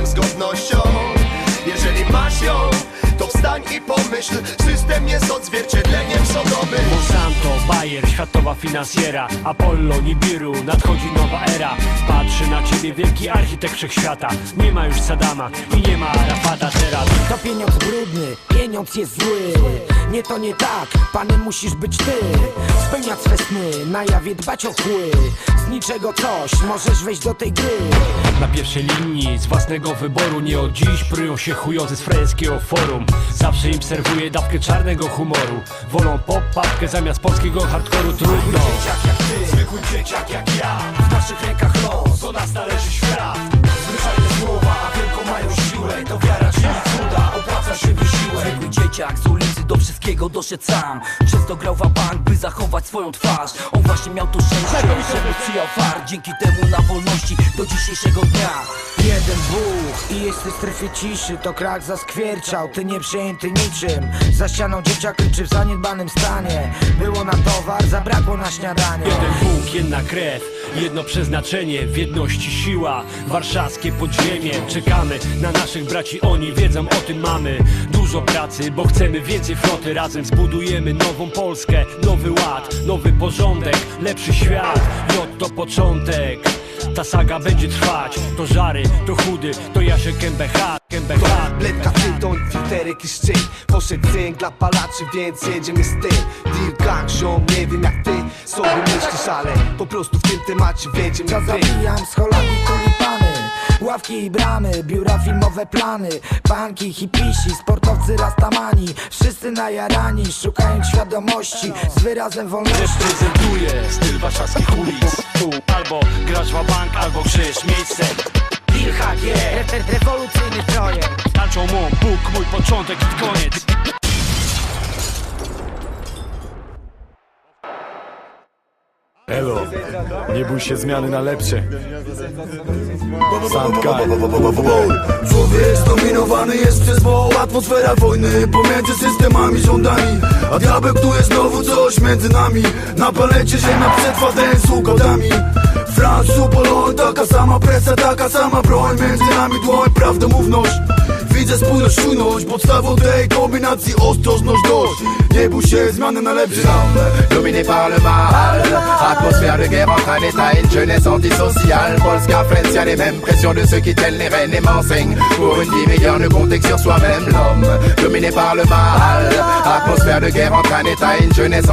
systemem z godnością. Jeżeli masz ją, to wstań i pomyśl System jest odzwierciedleniem Sodomy Monsanto, Bayer, światowa finansjera Apollo, Nibiru, nadchodzi nowa era. Patrzy na ciebie wielki architekt wszechświata. Nie ma już Sadama i nie ma Arafata teraz. To pieniądz brudny, pieniądz jest zły. Nie to nie tak, panem musisz być ty. Spełniać sny, na jawie dbać o kły. Z niczego coś, możesz wejść do tej gry. Na pierwszej linii z własnego wyboru Nie od dziś prują się chujozy z freskiego forum. Zawsze im serwuję dawkę czarnego humoru. Wolą pop papkę zamiast polskiego hardkoru trudno. Dzieciak jak ty, zwykły dzieciak jak ja. W naszych rękach los, do nas należy świat. Zwyczajne słowa, a wielką mają siłę To wiara czyni cuda, opłaca się wysiłek. Zwykły dzieciak z ulicy wszystkiego doszedł sam Często grał w bank, by zachować swoją twarz. On właśnie miał to szczęście, żeby przyjął far. Dzięki temu na wolności do dzisiejszego dnia. Jeden Bóg i jest w strefie ciszy To krak zaskwierczał, ty nie przejęty niczym Za ścianą dzieciak liczy w zaniedbanym stanie. Było na towar, zabrakło na śniadanie. Jeden Bóg, jedna krew, jedno przeznaczenie W jedności siła, warszawskie podziemie. Czekamy na naszych braci, oni wiedzą o tym mamy Dużo pracy, bo chcemy więcej floty. Razem zbudujemy nową Polskę. Nowy ład, nowy porządek, lepszy świat. J to początek ta saga będzie trwać. To żary, to chudy, to Jasiek MBH, MBH Letka tytoń, filterek i szczyt. Poszedł cynk dla palaczy, więc jedziemy z tym. Deal gang, ziom, nie wiem jak ty sobie myślisz, ale Po prostu w tym temacie wiedziemy Ja zabijam z Holandii Ławki i bramy, biura filmowe plany Banki, hipisi, sportowcy rastamani Wszyscy najarani, szukając świadomości Z wyrazem wolności. Reprezentuję styl warszawskich ulic. Tu albo grasz w bank, albo krzyż miejsce. Deal HG, re- rewolucyjny projekt. Tańczą mu Bóg, mój początek i koniec Elo, nie bój się zmiany na lepsze. Sandkaj. Człowiek zdominowany jest przez woł Atmosfera wojny pomiędzy systemami rządami. A diabeł tu jest znowu coś między nami. Na palecie ziemia przetrwa ten z ugodami France, Poloń, taka sama presja, taka sama broń. Między nami dłoń, prawdomówność Podstawą tej kombinacji ostrożność dość. Nie bój Dominé par le mal Atmosphère de guerre état et une jeunesse antisociale Polska, y'a les mêmes pressions de ceux qui tiennent les rênes et m'enseignent Pour une vie meilleure, ne compter que sur soi-même l'homme Dominé par le mal Atmosphère de guerre état et une jeunesse antisociale